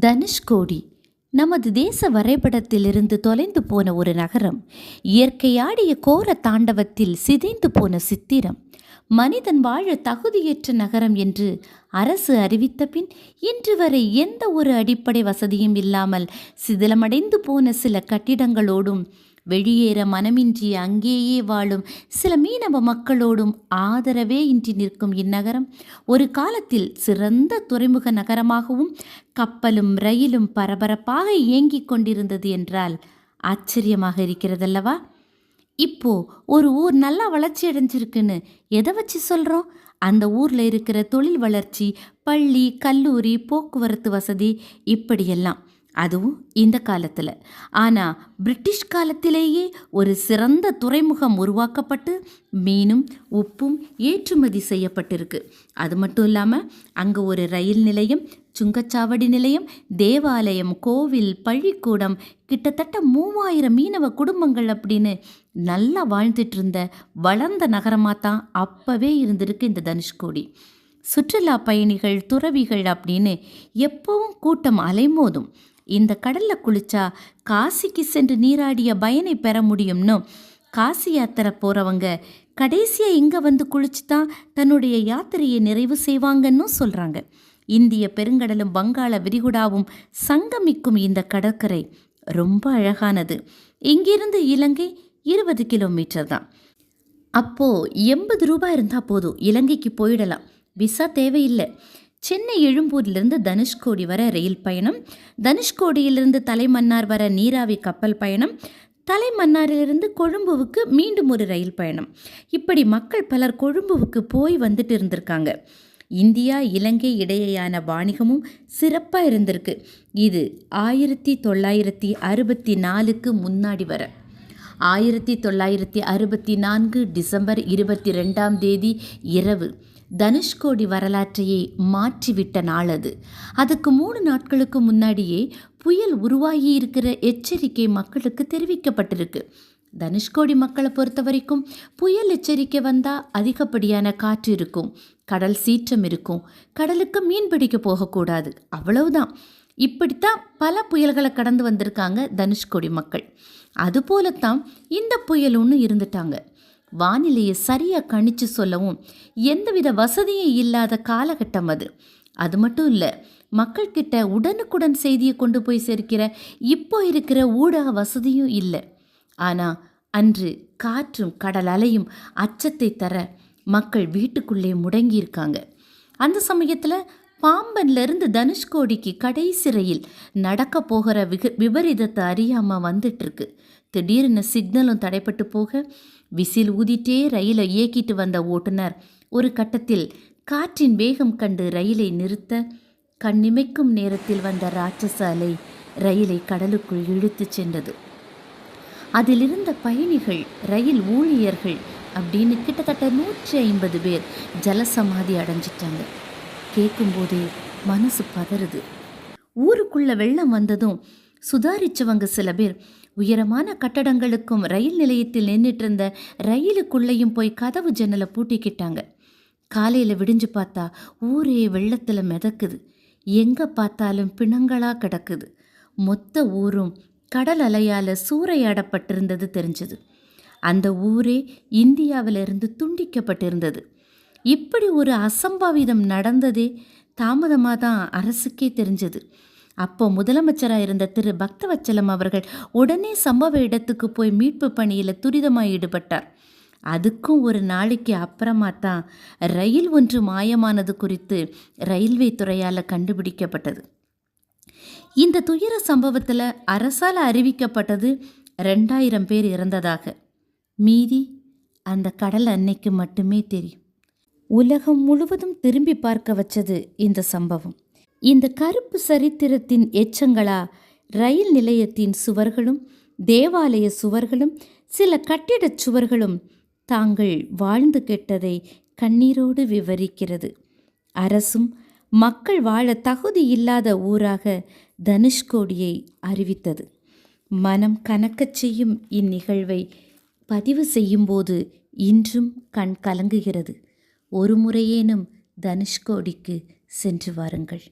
தனுஷ்கோடி நமது தேச வரைபடத்திலிருந்து தொலைந்து போன ஒரு நகரம் இயற்கையாடிய கோர தாண்டவத்தில் சிதைந்து போன சித்திரம். மனிதன் வாழ தகுதியற்ற நகரம் என்று அரசு அறிவித்த பின் இன்று வரை எந்த ஒரு அடிப்படை வசதியும் இல்லாமல் சிதிலமடைந்து போன சில கட்டிடங்களோடும் வெளியேற மனமின்றி அங்கேயே வாழும் சில மீனவ மக்களோடும் ஆதரவே இன்றி நிற்கும் இந்நகரம். ஒரு காலத்தில் சிறந்த துறைமுக நகரமாகவும் கப்பலும் ரயிலும் பரபரப்பாக இயங்கிக் கொண்டிருந்தது என்றால் ஆச்சரியமாக இருக்கிறதல்லவா? இப்போ ஒரு ஊர் நல்லா வளர்ச்சி அடைஞ்சிருக்குன்னு எதை வச்சு சொல்கிறோம் அந்த ஊரில் இருக்கிற தொழில் வளர்ச்சி பள்ளி கல்லூரி போக்குவரத்து வசதி இப்படியெல்லாம். அதுவும் இந்த காலத்தில். ஆனால் பிரிட்டிஷ் காலத்திலேயே ஒரு சிறந்த துறைமுகம் உருவாக்கப்பட்டு மீனும் உப்பும் ஏற்றுமதி செய்யப்பட்டிருக்கு. அது மட்டும் இல்லாமல் அங்கே ஒரு ரயில் நிலையம் சுங்கச்சாவடி நிலையம் தேவாலயம் கோவில் பள்ளிக்கூடம் கிட்டத்தட்ட மூவாயிரம் மீனவ குடும்பங்கள் அப்படின்னு நல்லா வாழ்ந்துட்டு இருந்த வளர்ந்த நகரமாக தான் அப்போவே இருந்திருக்கு இந்த தனுஷ்கோடி சுற்றுலா பயணிகள் துறவிகள் அப்படின்னு எப்பவும் கூட்டம் அலைமோதும். இந்த கடல்ல குளிச்சா காசிக்கு சென்று நீராடிய பயனை பெற முடியும்னு. காசி யாத்திரை போகிறவங்க கடைசியாக இங்கே வந்து குளிச்சு தான் தன்னுடைய யாத்திரையை நிறைவு செய்வாங்கன்னு சொல்கிறாங்க இந்திய பெருங்கடலும் வங்காள விரிகுடாவும் சங்கமிக்கும் இந்த கடற்கரை ரொம்ப அழகானது. இங்கிருந்து இலங்கை இருபது கிலோமீட்டர் தான். அப்போது எண்பது ரூபாய் இருந்தால் போதும். இலங்கைக்கு போயிடலாம். விசா தேவையில்லை. சென்னை எழும்பூரிலிருந்து தனுஷ்கோடி வர ரயில் பயணம் தனுஷ்கோடியிலிருந்து தலைமன்னார் வர நீராவி கப்பல் பயணம் தலைமன்னாரிலிருந்து கொழும்புவுக்கு மீண்டும் ஒரு ரயில் பயணம். இப்படி மக்கள் பலர் கொழும்புவுக்கு போய் வந்துட்டு இருந்திருக்காங்க. இந்தியா இலங்கை இடையேயான வாணிகமும் சிறப்பாக இருந்திருக்கு. இது ஆயிரத்தி தொள்ளாயிரத்தி அறுபத்தி நாலுக்கு முன்னாடி வர. ஆயிரத்தி தொள்ளாயிரத்தி அறுபத்தி நான்கு டிசம்பர் இருபத்தி ரெண்டாம் தேதி இரவு. தனுஷ்கோடி வரலாற்றையே மாற்றிவிட்ட நாள் அது அதுக்கு மூணு நாட்களுக்கு முன்னாடியே புயல் உருவாகி இருக்கிற எச்சரிக்கை மக்களுக்கு தெரிவிக்கப்பட்டிருக்கு. தனுஷ்கோடி மக்களை பொறுத்த வரைக்கும் புயல் எச்சரிக்கை வந்தால் அதிகப்படியான காற்று இருக்கும் கடல் சீற்றம் இருக்கும் கடலுக்கு மீன் பிடிக்க போகக்கூடாது அவ்வளவுதான். இப்படித்தான் பல புயல்களை கடந்து வந்திருக்காங்க தனுஷ்கோடி மக்கள். அதுபோலத்தான் இந்த புயல் ஒன்று இருந்துட்டாங்க. வானிலையை சரியாக கணிச்சு சொல்லவும் எந்தவித வசதியும் இல்லாத காலகட்டம் அது. அது மட்டும் இல்லை மக்கள்கிட்ட உடனுக்குடன் செய்தியை கொண்டு போய் சேர்க்கிற இப்போ இருக்கிற ஊடக வசதியும் இல்லை. ஆனால் அன்று காற்றும் கடல் அலையும் அச்சத்தை தர மக்கள் வீட்டுக்குள்ளே முடங்கியிருக்காங்க. அந்த சமயத்தில் பாம்பன்லேருந்து தனுஷ்கோடிக்கு கடைசி ரயில் நடக்க போகிற விக விபரீதத்தை அறியாமல் வந்துட்டுருக்கு. திடீர்னு சிக்னலும் தடைப்பட்டு போக விசில் ஊதிட்டே ரயிலை இயக்கிட்டு வந்த ஓட்டுநர் ஒரு கட்டத்தில் காற்றின் வேகம் கண்டு ரயிலை நிறுத்த கண்ணிமைக்கும் நேரத்தில் வந்த ராட்சச அலை ரயிலை கடலுக்குள் இழுத்துச் சென்றது. அதிலிருந்த பயணிகள் ரயில் ஊழியர்கள் அப்படின்னு கிட்டத்தட்ட நூற்றி ஐம்பது பேர் ஜலசமாதி அடைஞ்சிட்டாங்க. கேட்கும்போதே மனசு பதறுது. ஊருக்குள்ள வெள்ளம் வந்ததும் சுதாரிச்சவங்க சில பேர் உயரமான கட்டடங்களுக்கும் ரயில் நிலையத்தில் நின்றுட்டு இருந்த ரயிலுக்குள்ளேயும் போய் கதவு ஜன்னலை பூட்டிக்கிட்டாங்க. காலையில் விடிஞ்சு பார்த்தா ஊரே வெள்ளத்தில் மிதக்குது. எங்கே பார்த்தாலும் பிணங்களாக கிடக்குது. மொத்த ஊரும் கடல் அலையால் சூறையாடப்பட்டிருந்தது தெரிஞ்சது. அந்த ஊரே இந்தியாவிலிருந்து துண்டிக்கப்பட்டிருந்தது. இப்படி ஒரு அசம்பாவிதம் நடந்ததே தாமதமாக தான் அரசுக்கே தெரிஞ்சது. அப்போ முதலமைச்சராக இருந்த திரு. பக்தவச்சலம் அவர்கள் உடனே சம்பவ இடத்துக்கு போய் மீட்பு பணியில் துரிதமாக ஈடுபட்டார். அதுக்கும் ஒரு நாளைக்கு அப்புறமா தான் ரயில் ஒன்று மாயமானது குறித்து ரயில்வே துறையால் கண்டுபிடிக்கப்பட்டது. இந்த துயர சம்பவத்தில் அரசால் அறிவிக்கப்பட்டது ரெண்டாயிரம் பேர் இறந்ததாக. மீதி அந்த கடல் அன்னைக்கு மட்டுமே தெரியும். உலகம் முழுவதும் திரும்பி பார்க்க வச்சது இந்த சம்பவம். இந்த கருப்பு சரித்திரத்தின் எச்சங்களா ரயில் நிலையத்தின் சுவர்களும் தேவாலய சுவர்களும் சில கட்டிடச் சுவர்களும் தாங்கள் வாழ்ந்து கெட்டதை கண்ணீரோடு விவரிக்கிறது. அரசும் மக்கள் வாழ தகுதி இல்லாத ஊராக தனுஷ்கோடியை அறிவித்தது. மனம் கனக்கச் செய்யும் இந்நிகழ்வை பதிவு செய்யும்போது இன்றும் கண் கலங்குகிறது. ஒரு முறையேனும் தனுஷ்கோடிக்கு சென்று வாருங்கள்.